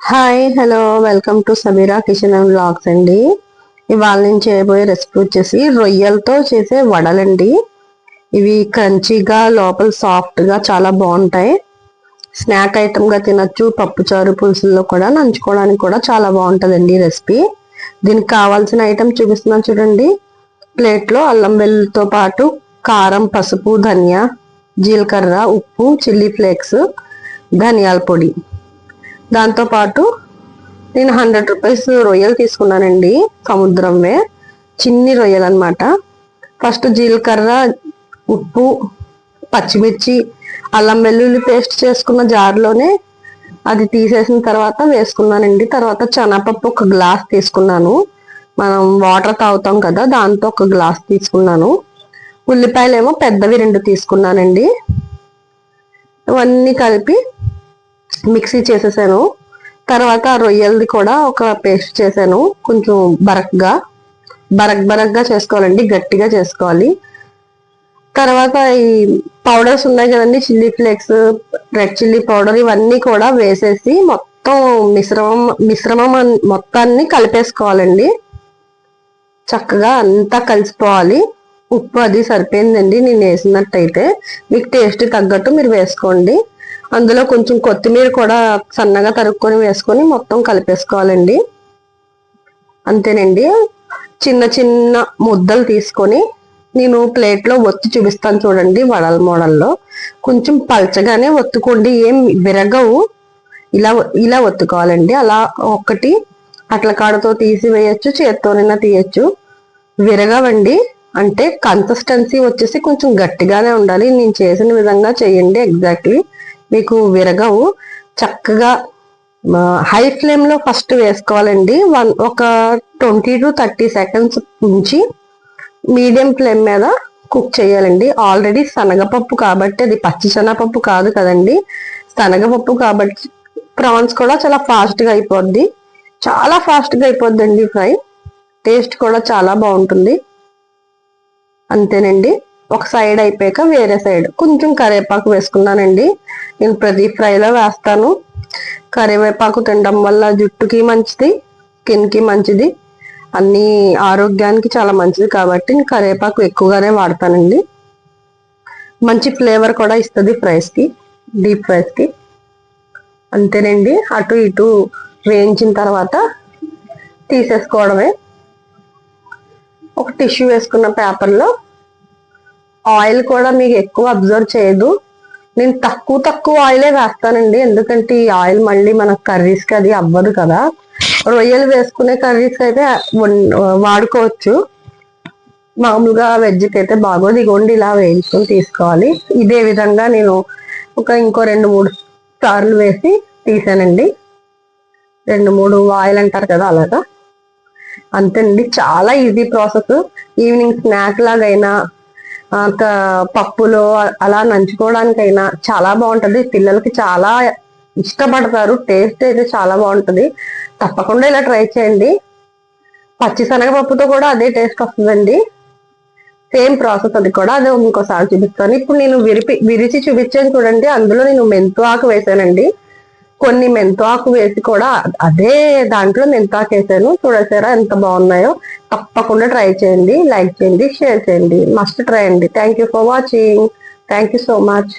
Hi hello welcome to Sameera kitchen and blogs అండి. ఇవాళ నేను చేయబోయే రెసిపీ వచ్చేసి రొయ్యలతో చేసే వడలండి. ఇవి క్రంచీగా లోపల సాఫ్ట్గా చాలా బాగుంటాయి. స్నాక్ ఐటమ్గా తినచ్చు పప్పుచారు పులుసుల్లో కూడా నంచుకోవడానికి కూడా చాలా బాగుంటుందండి ఈ రెసిపీ దీనికి కావాల్సిన ఐటమ్ చూపిస్తున్నాను చూడండి. ప్లేట్లో అల్లం వెల్లుతో పాటు కారం పసుపు ధనియా జీలకర్ర ఉప్పు చిల్లీ ఫ్లేక్స్ ధనియాల పొడి. దాంతో పాటు నేను హండ్రెడ్ రూపీస్ రొయ్యలు తీసుకున్నానండి సముద్రంవే. చిన్ని రొయ్యలు అనమాట ఫస్ట్ జీలకర్ర ఉప్పు పచ్చిమిర్చి అల్లం వెల్లుల్లి పేస్ట్ చేసుకున్న జార్లోనే అది తీసేసిన తర్వాత వేసుకున్నానండి. తర్వాత చనపప్పు ఒక గ్లాస్ తీసుకున్నాను. మనం వాటర్ తాగుతాం కదా దాంతో ఒక గ్లాస్ తీసుకున్నాను. ఉల్లిపాయలు ఏమో పెద్దవి రెండు తీసుకున్నానండి. ఇవన్నీ కలిపి మిక్సీ చేసేసాను. తర్వాత రొయ్యలది కూడా ఒక పేస్ట్ చేశాను కొంచెం బరక్గా. బరక్ బరక్గా చేసుకోవాలండి గట్టిగా చేసుకోవాలి. తర్వాత ఈ పౌడర్స్ ఉన్నాయి కదండి chilli flakes red chilli powder ఇవన్నీ కూడా వేసేసి మొత్తం మిశ్రమం మిశ్రమం మొత్తాన్ని కలిపేసుకోవాలండి. చక్కగా అంతా కలిసిపోవాలి. ఉప్పు అది సరిపోయిందండి నేను వేసినట్టయితే. మీకు టేస్ట్ తగ్గట్టు మీరు వేసుకోండి. అందులో కొంచెం కొత్తిమీర కూడా సన్నగా తరుక్కొని వేసుకొని మొత్తం కలిపేసుకోవాలండి. అంతేనండి. చిన్న చిన్న ముద్దలు తీసుకొని నేను ప్లేట్లో ఒత్తి చూపిస్తాను చూడండి వడల మోడల్లో. కొంచెం పలచగానే ఒత్తుకోండి. ఏం విరగవు. ఇలా ఇలా ఒత్తుకోవాలండి. అలా ఒక్కటి అట్ల కాడతో తీసి వేయచ్చు చేత్తోనైనా తీయచ్చు. విరగవండి. అంటే కన్సిస్టెన్సీ వచ్చేసి కొంచెం గట్టిగానే ఉండాలి. నేను చేసిన విధంగా చేయండి ఎగ్జాక్ట్లీ. మీకు విరగవు. చక్కగా హై ఫ్లేమ్లో ఫస్ట్ వేసుకోవాలండి. వన్ ఒక ట్వంటీ టు థర్టీ సెకండ్స్ ఉంచి మీడియం ఫ్లేమ్ మీద కుక్ చేయాలండి. ఆల్రెడీ శనగపప్పు కాబట్టి అది పచ్చి శనగపప్పు కాదు కదండి. శనగపప్పు కాబట్టి ప్రాన్స్ కూడా చాలా ఫాస్ట్గా అయిపోద్ది. చాలా ఫాస్ట్గా అయిపోద్దండి ఫ్రై. టేస్ట్ కూడా చాలా బాగుంటుంది. అంతేనండి. ఒక సైడ్ అయిపోయాక వేరే సైడ్ కొంచెం కరివేపాకు వేసుకున్నానండి. నేను ప్రతి ఫ్రైలో వేస్తాను. కరివేపాకు తినడం వల్ల జుట్టుకి మంచిది స్కిన్కి మంచిది అన్ని ఆరోగ్యానికి చాలా మంచిది కాబట్టి నేను కరివేపాకు ఎక్కువగానే వాడతానండి. మంచి ఫ్లేవర్ కూడా ఇస్తుంది ఫ్రైస్కి డీప్ ఫ్రైస్కి అంతేనండి. అటు ఇటు వేయించిన తర్వాత తీసేసుకోవడమే. ఒక టిష్యూ వేసుకున్న పేపర్లో ఆయిల్ కూడా మీకు ఎక్కువ అబ్జర్వ్ చేయదు. నేను తక్కువ తక్కువ ఆయిలే వేస్తానండి. ఎందుకంటే ఈ ఆయిల్ మళ్ళీ మన కర్రీస్కి అది అవ్వదు కదా. రొయ్యలు వేసుకునే కర్రీస్కి అయితే వాడుకోవచ్చు. మామూలుగా వెజ్కి అయితే బాగోదు. ఇగోండి ఇలా వేయించుకొని తీసుకోవాలి. ఇదే విధంగా నేను ఒక ఇంకో రెండు మూడు సార్లు వేసి తీసానండి. రెండు మూడు ఆయిల్ అంటారు కదా అలాగా. అంతేనండి. చాలా ఈజీ ప్రాసెస్. ఈవినింగ్ స్నాక్ లాగైనా పప్పులో అలా నంచుకోవడానికైనా చాలా బాగుంటది. పిల్లలకి చాలా ఇష్టపడతారు. టేస్ట్ అయితే చాలా బాగుంటది. తప్పకుండా ఇలా ట్రై చేయండి. పచ్చి శనగపప్పుతో కూడా అదే టేస్ట్ వస్తుందండి. సేమ్ ప్రాసెస్ అది కూడా అదే ఇంకోసారి చూపిస్తాను. ఇప్పుడు నేను విరిపి విరిచి చూపించాను చూడండి. అందులో నేను మెంతు ఆకు వేసానండి. కొన్ని మెంతు ఆకు వేసి కూడా అదే దాంట్లో మెంతాకు వేసాను. చూడసారా ఎంత బాగున్నాయో. తప్పకుండా ట్రై చేయండి లైక్ చేయండి షేర్ చేయండి. మస్ట్ ట్రై అండి. Thank you for watching thank you so much